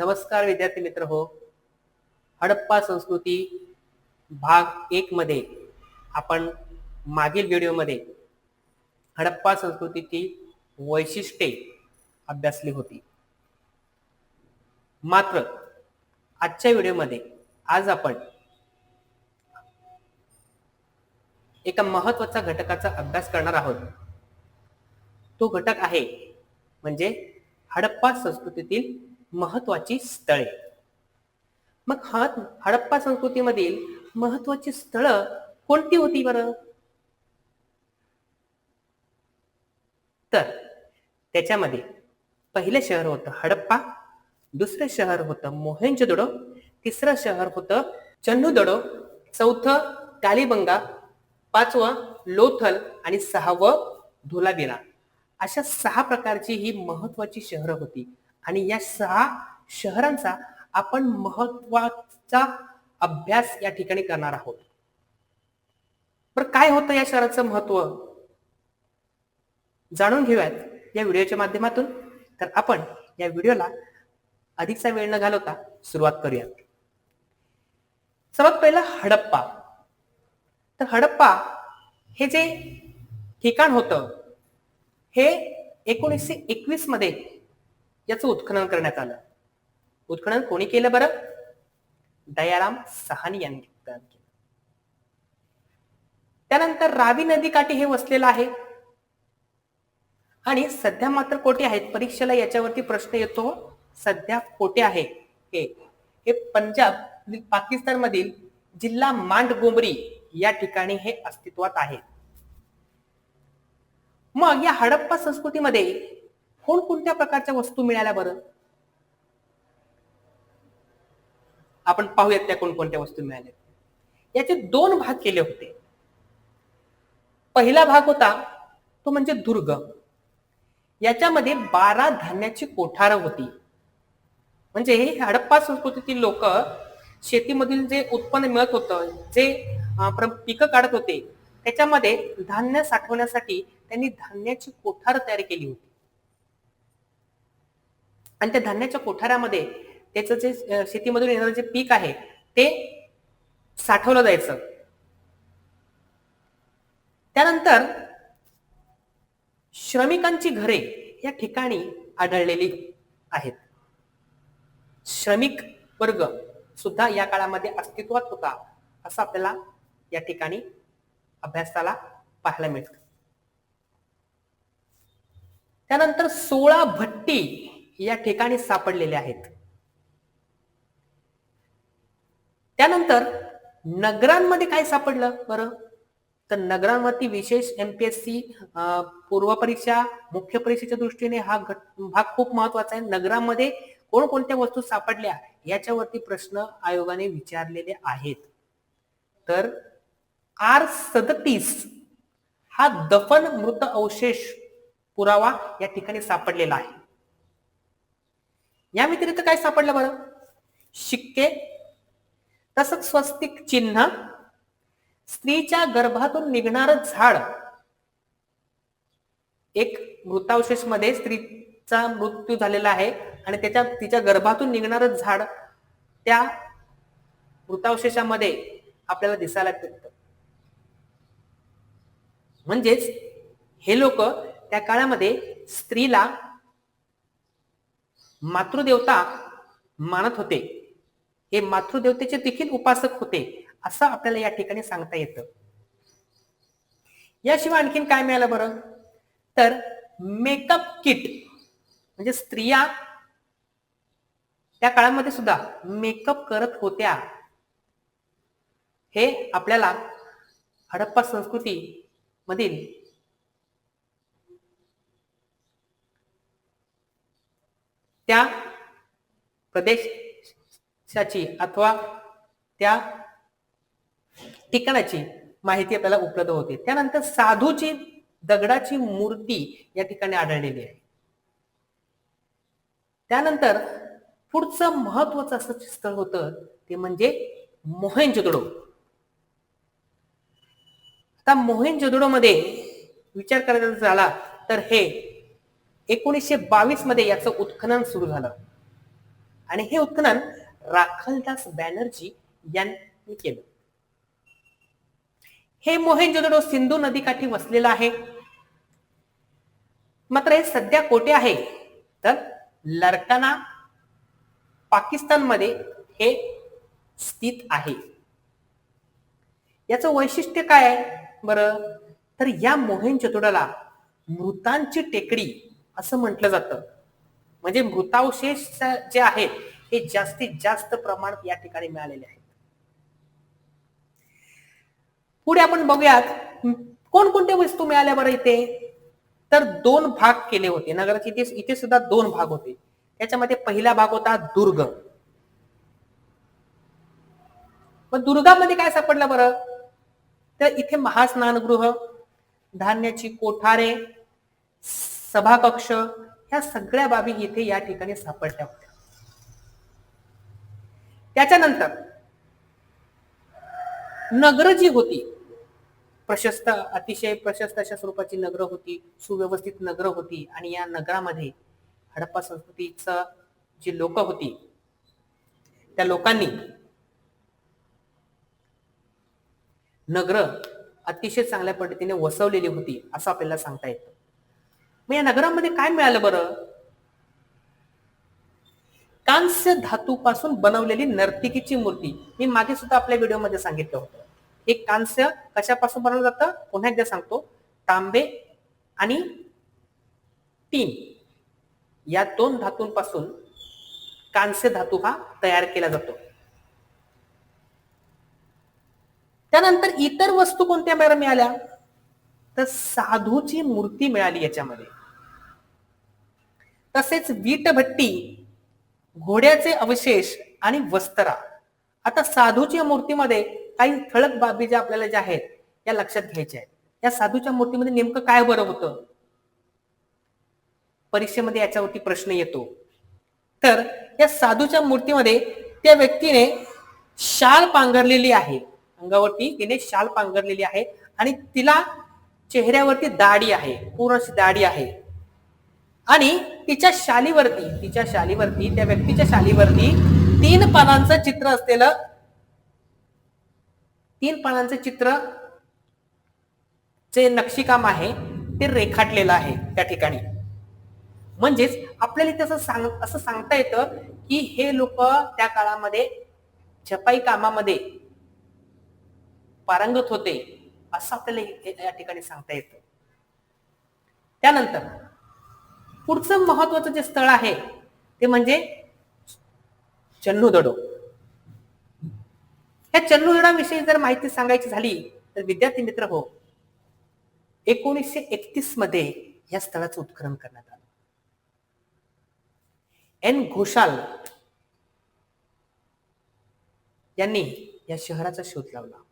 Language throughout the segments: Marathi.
नमस्कार विद्यार्थी मित्र हो. हडप्पा संस्कृती भाग एक मध्ये आपण मागील व्हिडिओमध्ये हडप्पा संस्कृतीची वैशिष्ट्ये अभ्यासली होती. मात्र आजच्या व्हिडिओमध्ये आज आपण एका महत्त्वाचा घटकाचा अभ्यास करणार आहोत. तो घटक आहे म्हणजे हडप्पा संस्कृतीतील महत्वाची स्थळे. मग हडप्पा संस्कृतीमधील महत्वाची स्थळं कोणती होती बरं? तर त्याच्यामध्ये पहिलं शहर होतं हडप्पा दुसरं शहर होतं मोहेंजोदडो तिसरं शहर होतं चन्नूदडो चौथं कालीबंगा पाचवं लोथल आणि सहावं धुलाबिरा अशा सहा प्रकारची ही महत्वाची शहरं होती. आणि या सहा शहरांचा आपण महत्त्वाचा अभ्यास या ठिकाणी करणार आहोत. पर काय होतं या शहराचं महत्त्व जाणून घेऊयात या व्हिडिओच्या माध्यमातून. तर आपण या व्हिडिओला अधिकचा वेळ न घालवता सुरुवात करूयात. सर्वात पहिलं हडप्पा. तर हडप्पा हे जे ठिकाण होतं हे एकोणीसशे एकवीसमध्ये याचं उत्खनन करण्यात आलं. उत्खनन कोणी केलं बरं? दयाराम सहानी यांनी केलं. त्यानंतर रावी नदी काठी हे वसलेलं आहे. आणि सध्या मात्र कोठे आहेत? परीक्षेला याच्यावरती प्रश्न येतो. सध्या कोठे आहे? हे हे पंजाब पाकिस्तान मधील जिल्हा मांडगोमरी या ठिकाणी हे अस्तित्वात आहे. मग या हडप्पा संस्कृतीमध्ये कोणकोणत्या प्रकारच्या वस्तू मिळाल्या बरं? आपण पाहूयात त्या कोणकोणत्या वस्तू मिळाल्या. याचे दोन भाग केले होते. पहिला भाग होता तो म्हणजे दुर्ग. याच्यामध्ये बारा धान्याची कोठारं होती. म्हणजे हे हडप्पा संस्कृतीतील लोक शेतीमधील जे उत्पन्न मिळत होतं जे पिकं काढत होते त्याच्यामध्ये धान्य साठवण्यासाठी त्यांनी धान्याची कोठार तयार केली होती. आणि त्या धान्याच्या कोठाऱ्यामध्ये त्याचं जे शेतीमधून येणारं जे पीक आहे ते साठवलं जायचं. त्यानंतर श्रमिकांची घरे या ठिकाणी आढळलेली आहेत. श्रमिक वर्ग सुद्धा या काळामध्ये अस्तित्वात होता असं आपल्याला या ठिकाणी अभ्यासाला पाहायला मिळत. त्यानंतर सोळा भट्टी या ठिकाणी सापडलेले आहेत. त्यानंतर नगरांमध्ये काय सापडलं बरं? तर नगरांवरती विशेष एमपीएससी पूर्व परीक्षा मुख्य परीक्षेच्या दृष्टीने हा भाग खूप महत्त्वाचा आहे. नगरांमध्ये कोणकोणत्या वस्तू सापडल्या याच्यावरती प्रश्न आयोगाने विचारलेले आहेत. तर आर सदतीस हा दफन मृत अवशेष पुरावा या ठिकाणी सापडलेला आहे. या व्यतिरिक्त काय सापडलं बरं? शिक्के. तसंच स्वस्तिक चिन्ह. स्त्रीच्या गर्भातून निघणार झाड. एक मृतावशेषमध्ये स्त्रीचा मृत्यू झालेला आहे आणि त्याच्या तिच्या गर्भातून निघणार झाड त्या मृतावशेषामध्ये आपल्याला दिसायला मिळतं. म्हणजेच हे लोक त्या काळामध्ये स्त्रीला मातृदेवता मानत होते. हे मातृदेवतेचे देखील उपासक होते असं आपल्याला या ठिकाणी सांगता येतं. याशिवाय आणखीन काय मिळालं बरं? तर मेकअप किट म्हणजे स्त्रिया त्या काळामध्ये सुद्धा मेकअप करत होत्या. हे आपल्याला हडप्पा संस्कृती मधील त्या प्रदेशाची अथवा त्या ठिकाणाची माहिती आपल्याला उपलब्ध होते. त्यानंतर साधूची दगडाची मूर्ती या ठिकाणी आढळलेली आहे. त्यानंतर पुढचं महत्वाचं असं स्थळ होतं ते म्हणजे मोहेंजोदडो. आता मोहेंजोदडो मध्ये विचार करायचा झाला तर हे एकोणीसशे बावीसमध्ये याचं उत्खनन सुरू झालं. आणि हे उत्खनन राखलदास बॅनर्जी यांनी केलं. हे मोहेंजोदडो सिंधू नदीकाठी वसलेलं आहे. मात्र हे सध्या कोठे आहे? तर लरकाना पाकिस्तानमध्ये हे स्थित आहे. याचं वैशिष्ट्य काय आहे? बरं तर या मोहेंजोदडोला मृतांची टेकडी असं म्हटलं जातं. म्हणजे मृतावशेष जे आहेत हे जास्तीत जास्त प्रमाणात या ठिकाणी मिळालेले आहेत पुढे आपण बघूयात कोणकोणत्या वस्तू मिळाल्या बरं इथे? तर दोन भाग केले होते. नगराचे इथे इथे सुद्धा दोन भाग होते. त्याच्यामध्ये पहिला भाग होता दुर्ग. मग दुर्गामध्ये काय सापडलं बरं? तर इथे महास्नानगृह धान्याची कोठारे सभाकक्ष ह्या सगळ्या बाबी इथे या ठिकाणी सापडल्या होत्या. त्याच्यानंतर नगर जी होती प्रशस्त अतिशय प्रशस्त अशा स्वरूपाची नगर होती सुव्यवस्थित नगर होती आणि या नगरामध्ये हडप्पा संस्कृतीच जी लोक होती त्या लोकांनी नगर अतिशय चांगल्या पद्धतीने वसवलेली होती असं आपल्याला सांगता येतं. मग या नगरामध्ये काय मिळालं बरं? कांस्य धातूपासून बनवलेली नर्तिकीची मूर्ती. मी मागे सुद्धा आपल्या व्हिडिओमध्ये सांगितलं होतं. हे कांस्य कशापासून बनवलं जातं? पुन्हा एकदा सांगतो. तांबे आणि टीन या दोन धातूंपासून कांस्य धातू हा तयार केला जातो. त्यानंतर इतर वस्तू कोणत्या मिळाल्या? तर साधूची मूर्ती मिळाली याच्यामध्ये. तसेच वीटभट्टी घोड्याचे अवशेष आणि वस्त्रा. आता साधूच्या मूर्तीमध्ये काही ठळक बाबी ज्या आपल्याला ज्या आहेत या लक्षात घ्यायच्या आहेत. या साधूच्या मूर्तीमध्ये नेमकं काय बरं होतं? परीक्षेमध्ये याच्यावरती प्रश्न येतो. तर या साधूच्या मूर्तीमध्ये त्या व्यक्तीने शाल पांघरलेली आहे. अंगावरती तिने शाल पांघरलेली आहे आणि तिला चेहऱ्यावरती दाढी आहे. पूर्ण दाढी आहे. आणि तिच्या शालीवरती तिच्या शालीवरती त्या व्यक्तीच्या शालीवरती तीन पानांचं चित्र असलेलं तीन पानांचं चित्र जे नक्षीकाम आहे ते रेखाटलेलं आहे त्या ठिकाणी. म्हणजेच आपल्याला इथे असं सांग असं सांगता येतं की हे लोक त्या काळामध्ये छपाई कामामध्ये पारंगत होते असं आपल्याला या ठिकाणी सांगता येतं. त्यानंतर पुढचं महत्वाचं जे स्थळ आहे ते म्हणजे चन्नूदडो. या चन्नूदडाविषयी जर माहिती सांगायची झाली तर विद्यार्थी मित्र हो एकोणीसशे एकतीसमध्ये या स्थळाचं उत्खनन करण्यात आलं. एन. घोषाल यांनी या शहराचा शोध लावला.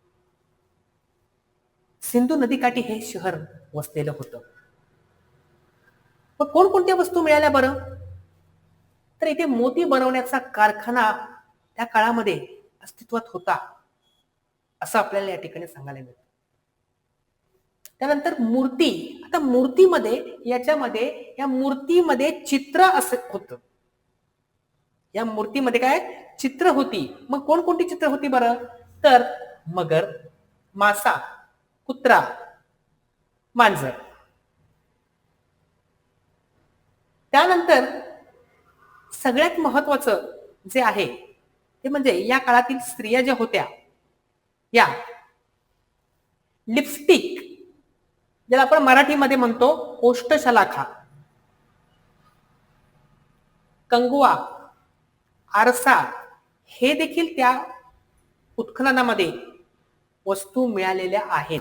सिंधू नदीकाठी हे शहर वसलेलं होतं. मग कोणकोणत्या वस्तू मिळाल्या बरं? तर इथे मोती बनवण्याचा कारखाना त्या काळामध्ये अस्तित्वात होता असं आपल्याला या ठिकाणी सांगायला मिळतं. त्यानंतर मूर्ती आता मूर्तीमध्ये याच्यामध्ये या मूर्तीमध्ये चित्र असं होत. या मूर्तीमध्ये काय? चित्र होती. मग कोणकोणती चित्र होती बरं? तर मगर मासा कुत्रा मांजर. त्यानंतर सगळ्यात महत्वाचं जे आहे ते म्हणजे या काळातील स्त्रिया ज्या होत्या या लिपस्टिक ज्याला आपण मराठीमध्ये म्हणतो ओष्टशलाखा कंगुआ आरसा हे देखील त्या उत्खननामध्ये वस्तू मिळालेल्या आहेत.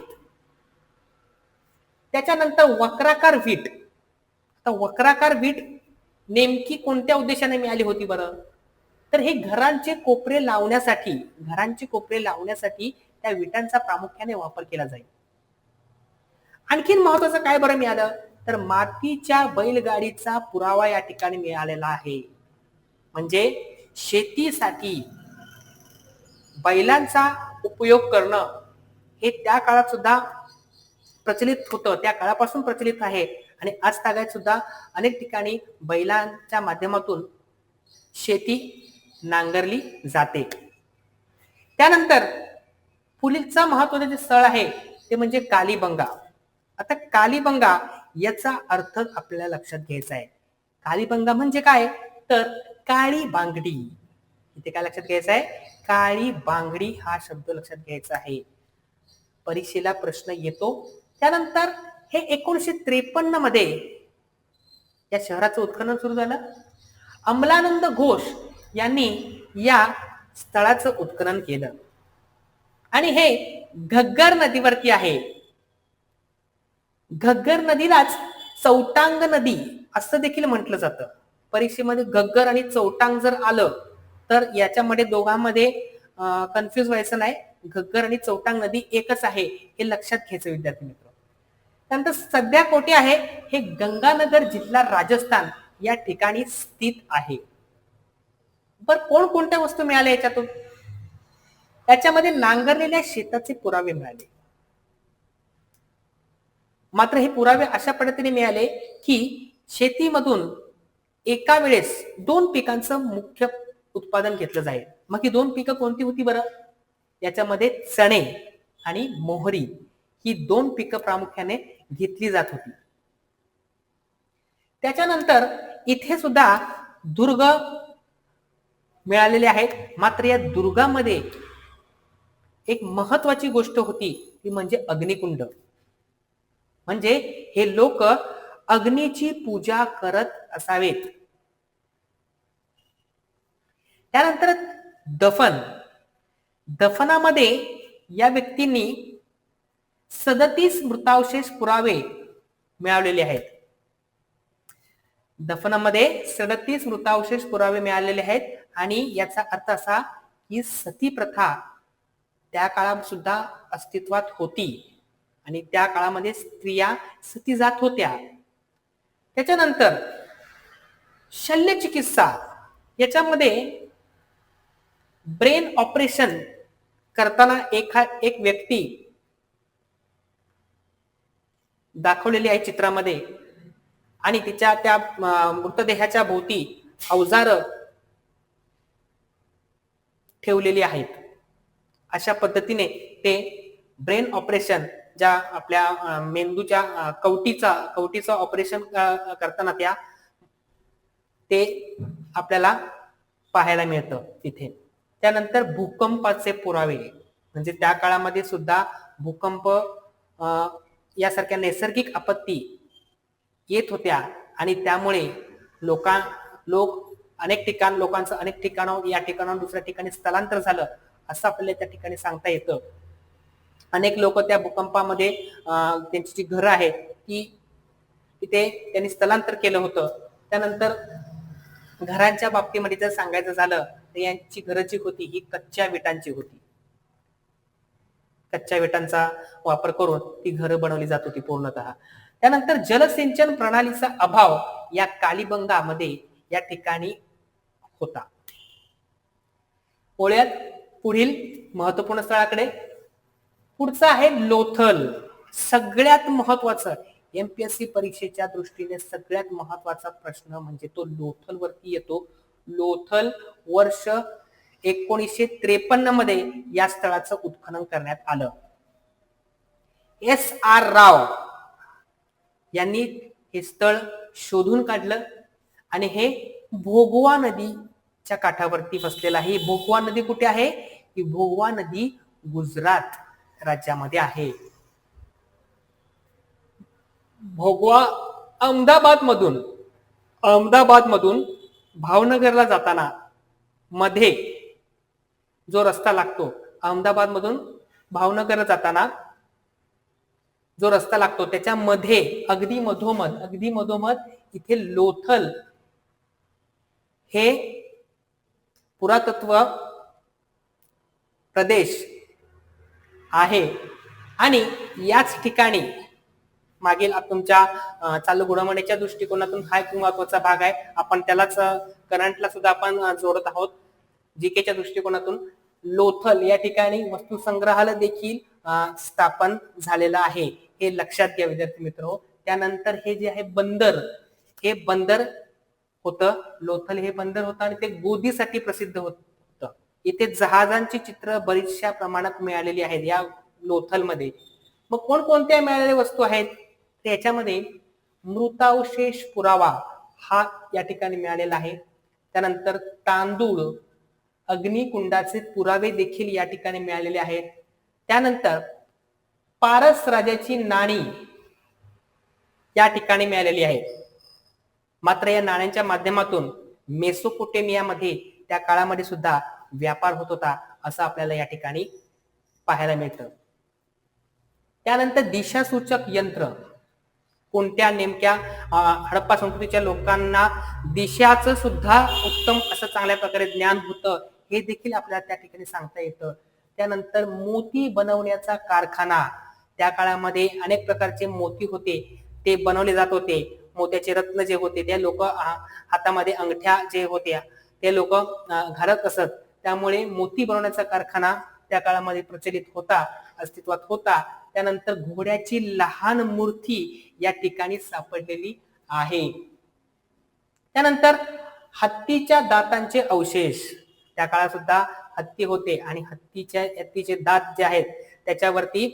त्याच्यानंतर वक्राकार वीट आता वक्राकार वीट नेमकी कोणत्या उद्देशाने मिळाली होती बरं? तर हे घरांचे कोपरे लावण्यासाठी घरांचे कोपरे लावण्यासाठी त्या विटांचा प्रामुख्याने वापर केला जाईल. आणखीन महत्वाचं काय बरं मिळालं? तर मातीच्या बैलगाडीचा पुरावा या ठिकाणी मिळालेला आहे. म्हणजे शेतीसाठी बैलांचा उपयोग करणं हे त्या काळात सुद्धा प्रचलित होतं त्या काळापासून प्रचलित आहे. आणि आज तागायत सुद्धा अनेक ठिकाणी बैलांच्या माध्यमातून शेती नांगरली जाते. त्यानंतर पुढीलचा महत्वाचं जे स्थळ आहे ते म्हणजे कालीबंगा. आता कालीबंगा याचा अर्थ आपल्याला लक्षात घ्यायचा आहे. कालीबंगा म्हणजे काय? तर काळी बांगडी. इथे काय लक्षात घ्यायचं आहे? काळी बांगडी हा शब्द लक्षात घ्यायचा आहे. परीक्षेला प्रश्न येतो. त्यानंतर हे एकोणीशे त्रेपन्नमध्ये या शहराचं उत्खनन सुरू झालं. अमलानंद घोष यांनी या स्थळाचं उत्खनन केलं. आणि हे घग्गर नदीवरती आहे. घग्गर नदीलाच चौटांग नदी असं देखील म्हटलं जातं. परीक्षेमध्ये घग्गर आणि चौटांग जर आलं तर याच्यामध्ये दोघांमध्ये कन्फ्युज व्हायचं नाही. घग्गर आणि चौटांग नदी एकच आहे हे लक्षात घ्यायचं विद्यार्थी मित्र त्यानंतर सध्या कोठे आहे? हे गंगानगर जिल्हा राजस्थान या ठिकाणी स्थित आहे. बर कोण कोणत्या वस्तू मिळाल्या याच्यातून? याच्यामध्ये नांगरलेल्या शेताचे पुरावे मिळाले. मात्र हे पुरावे अशा पद्धतीने मिळाले की शेतीमधून एका वेळेस दोन पिकांचं मुख्य उत्पादन घेतलं जाईल. मग ही दोन पिकं कोणती होती बरं? याच्यामध्ये चणे आणि मोहरी ही दोन पिकं प्रामुख्याने घेतली जात होती. त्याच्यानंतर इथे सुद्धा दुर्ग मिळालेले आहेत. मात्र या दुर्गामध्ये एक महत्वाची गोष्ट होती ती म्हणजे अग्निकुंड. म्हणजे हे लोक अग्नीची पूजा करत असावेत. त्यानंतर दफन. दफनामध्ये या व्यक्तींनी सदतीस मृतावशेष पुरावे मिळालेले आहेत. दफनामध्ये सदतीस मृतावशेष पुरावे मिळालेले आहेत आणि याचा अर्थ असा की सती प्रथा त्या काळात सुद्धा अस्तित्वात होती आणि त्या काळामध्ये स्त्रिया सती जात होत्या. त्याच्यानंतर शल्य चिकित्सा याच्यामध्ये ब्रेन ऑपरेशन करताना एखा एक व्यक्ती दाखवलेली आहे चित्रामध्ये. आणि तिच्या त्या मृतदेहाच्या भोवती अवजार ठेवलेली आहेत. अशा पद्धतीने ते ब्रेन ऑपरेशन ज्या आपल्या मेंदूच्या कवटीचा कवटीचं ऑपरेशन करताना त्या ते आपल्याला पाहायला मिळतं तिथे. त्यानंतर भूकंपाचे पुरावे. म्हणजे त्या काळामध्ये सुद्धा भूकंप यासारख्या नैसर्गिक आपत्ती येत होत्या आणि त्यामुळे लोकां लोक अनेक ठिकाण लोकांचं अनेक ठिकाणं या ठिकाणाहून दुसऱ्या ठिकाणी स्थलांतर झालं असं आपल्याला त्या ठिकाणी सांगता येतं. अनेक लोक त्या भूकंपामध्ये त्यांची जी घरं आहेत ती तिथे त्यांनी स्थलांतर केलं होतं. त्यानंतर घरांच्या बाबतीमध्ये जर सांगायचं झालं तर यांची घरं जी होती ही कच्च्या विटांची होती. कच्च्या विटांचा वापर करून ती घरं बनवली जात होती पूर्णतः. त्यानंतर जलसिंचन प्रणालीचा अभाव या कालीबंगामध्ये या ठिकाणी होता. ओळ्यात पुढील महत्त्वपूर्ण स्थळाकडे. पुढचं आहे लोथल. सगळ्यात महत्वाचं एमपीएससी परीक्षेच्या दृष्टीने सगळ्यात महत्त्वाचा प्रश्न म्हणजे तो लोथल वरती येतो. लोथल वर्ष एकोणीसशे त्रेपन्नमध्ये या स्थळाचं उत्खनन करण्यात आलं. एस आर राव यांनी हे स्थळ शोधून काढलं आणि हे भोगवा नदीच्या काठावरती बसलेलं आहे. भोगवा नदी कुठे आहे? ही भोगवा नदी गुजरात राज्यामध्ये आहे. भोगवा अहमदाबाद मधून अहमदाबाद मधून भावनगरला जाताना मध्ये जो रस्ता लागतो अहमदाबाद मधून जाताना जो रस्ता लागतो त्याच्यामध्ये अगदी मधोमध अगदी मधोमध इथे लोथल हे पुरातत्व प्रदेश आहे. आणि याच ठिकाणी मागील तुमच्या चालू घोडमण्याच्या दृष्टिकोनातून हा एक महत्त्वाचा भाग आहे. आपण त्यालाच करंटला सुद्धा आपण जोडत आहोत. जीकेच्या दृष्टिकोनातून. लोथल या ठिकाणी वस्तू संग्रहालय देखील स्थापन झालेलं आहे. हे लक्षात घ्या विद्यार्थी मित्र. त्यानंतर हे जे आहे बंदर हे बंदर होतं. लोथल हे बंदर होतं आणि ते गोदीसाठी प्रसिद्ध होतं इथे जहाजांची चित्र बरीचशा प्रमाणात मिळालेली आहेत या लोथलमध्ये. मग कोणकोणत्या मिळालेल्या वस्तू आहेत? त्याच्यामध्ये मृतावशेष पुरावा हा या ठिकाणी मिळालेला आहे. त्यानंतर तांदूळ अग्निकुंडाचे पुरावे देखील या ठिकाणी मिळालेले आहेत. त्यानंतर पारस राजाची नाणी या ठिकाणी मिळालेली आहे मात्र या नाण्यांच्या माध्यमातून मेसोपोटेमियामध्ये त्या काळामध्ये सुद्धा व्यापार होत होता असं आपल्याला या ठिकाणी पाहायला मिळतं. त्यानंतर दिशासूचक यंत्र कोणत्या नेमक्या हडप्पा संस्कृतीच्या लोकांना दिशाचं सुद्धा उत्तम असं चांगल्या प्रकारे ज्ञान होतं हे देखील आपल्याला त्या ठिकाणी सांगता येतं. त्यानंतर मोती बनवण्याचा कारखाना. त्या काळामध्ये अनेक प्रकारचे मोती होते. ते बनवले जात होते. मोत्याचे रत्न जे होते त्या लोक हातामध्ये अंगठ्या जे होत्या ते लोक घालत असत. त्यामुळे मोती बनवण्याचा कारखाना त्या काळामध्ये प्रचलित होता अस्तित्वात होता. त्यानंतर घोड्याची लहान मूर्ती या ठिकाणी सापडलेली आहे. त्यानंतर हत्तीच्या दातांचे अवशेष. त्या काळात सुद्धा हत्ती होते आणि हत्तीच्या हत्तीचे दात जे आहेत त्याच्यावरती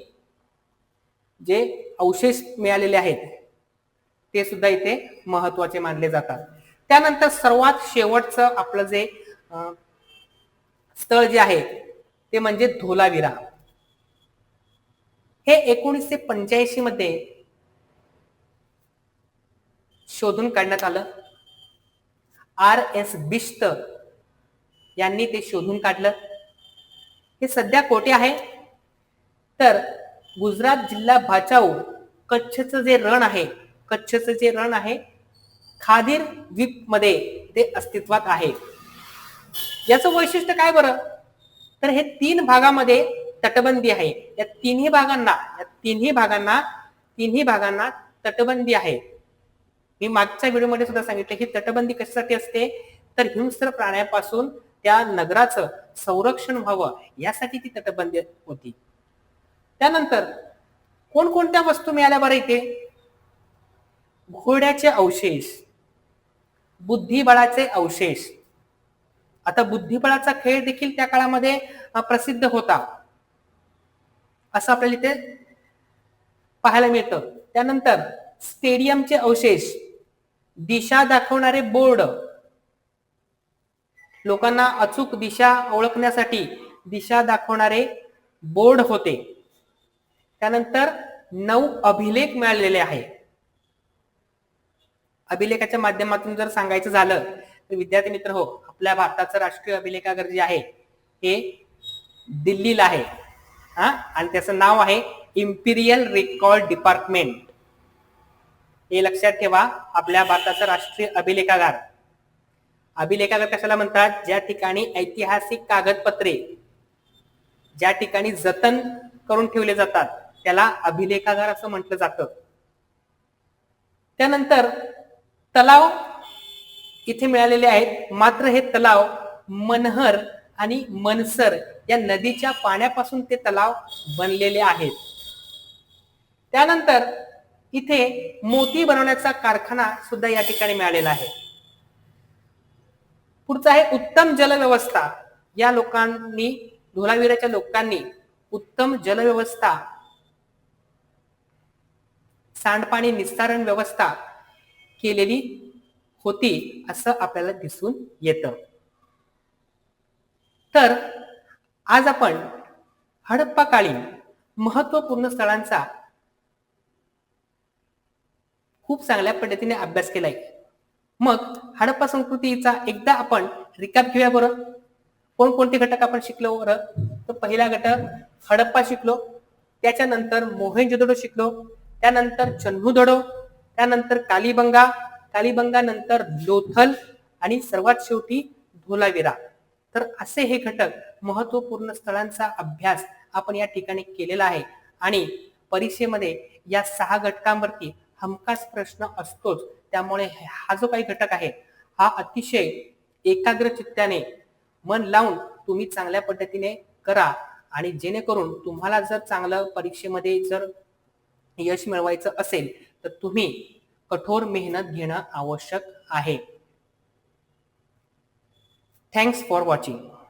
जे अवशेष मिळालेले आहेत ते सुद्धा इथे महत्त्वाचे मानले जातात. त्यानंतर सर्वात शेवटचं आपलं जे स्थळ जे आहे ते म्हणजे धोलावीरा. हे एकोणीसशे पंच्याऐंशी मध्ये शोधून काढण्यात आलं. आर एस बिश्त यांनी ते शोधून काढलं. हे सध्या कोठे आहे? तर गुजरात जिल्हा भाचाऊ कच्छचं जे रण आहे कच्छचं जे रण आहे खादीर द्वीपमध्ये ते अस्तित्वात आहे. याचं वैशिष्ट्य काय बरं? तर हे तीन भागामध्ये तटबंदी आहे. या तिन्ही भागांना या तिन्ही भागांना तिन्ही भागांना तटबंदी आहे. मी मागच्या व्हिडिओमध्ये सुद्धा सांगितलं ही तटबंदी कशासाठी असते? तर हिंस्र प्राण्यापासून त्या नगराचं संरक्षण व्हावं यासाठी ती तटबंदी होती. त्यानंतर कोणकोणत्या वस्तू मिळाल्या बरं इथे? घोड्याचे अवशेष बुद्धिबळाचे अवशेष. आता बुद्धिबळाचा खेळ देखील त्या काळामध्ये प्रसिद्ध होता. असं आपल्याला इथे पाहायला मिळतं. त्यानंतर स्टेडियमचे अवशेष दिशा दाखवणारे बोर्ड लोकांना अचूक दिशा ओळखण्यासाठी दिशा दाखवणारे बोर्ड होते. त्यानंतर नऊ अभिलेख मिळालेले आहे. अभिलेखाच्या माध्यमातून जर सांगायचं झालं तर विद्यार्थी मित्र हो आपल्या भारताचं राष्ट्रीय अभिलेखागार जे आहे हे दिल्लीला आहे. हा? आणि त्याचं नाव आहे इम्पिरियल रेकॉर्ड डिपार्टमेंट हे लक्षात ठेवा आपल्या भारताचं राष्ट्रीय अभिलेखागार अभिलेखागार कशाला म्हणतात? ज्या ठिकाणी ऐतिहासिक कागदपत्रे ज्या ठिकाणी जतन करून ठेवले जातात त्याला अभिलेखागार असं म्हटलं जातं. त्यानंतर तलाव इथे मिळालेले आहेत. मात्र हे तलाव मनहर आणि मनसर या नदीच्या पाण्यापासून ते तलाव बनलेले आहेत. त्यानंतर इथे मोती बनवण्याचा कारखाना सुद्धा या ठिकाणी मिळालेला आहे. पुढचं आहे उत्तम जलव्यवस्था. या लोकांनी धोलावीराच्या लोकांनी उत्तम जलव्यवस्था सांडपाणी निस्तारण व्यवस्था केलेली होती असं आपल्याला दिसून येतं. तर आज आपण हडप्पा काळी महत्त्वपूर्ण स्थळांचा खूप चांगल्या पद्धतीने अभ्यास केलाय. मग हडप्पा संस्कृतीचा एकदा आपण रिकाप घेऊया बरं. कोणकोणते घटक आपण शिकलो बरं? तर पहिला घटक हडप्पा शिकलो. त्याच्यानंतर मोहेंजोदडो शिकलो. त्यानंतर चन्हुदडो त्यानंतर कालीबंगा. कालीबंगा नंतर लोथल आणि सर्वात शेवटी धोलावीरा. तर असे हे घटक महत्त्वपूर्ण स्थळांचा अभ्यास आपण या ठिकाणी केलेला आहे. आणि परीक्षेमध्ये या सहा घटकांवरती हमखास प्रश्न असतोच. त्यामुळे हा जो काही घटक आहे हा अतिशय एकाग्र चित्ताने मन लावून तुम्ही चांगल्या पद्धतीने करा आणि जेणेकरून तुम्हाला जर चांगलं परीक्षेमध्ये जर यश मिळवायचं असेल तर तुम्ही कठोर मेहनत घेणं आवश्यक आहे. Thanks for watching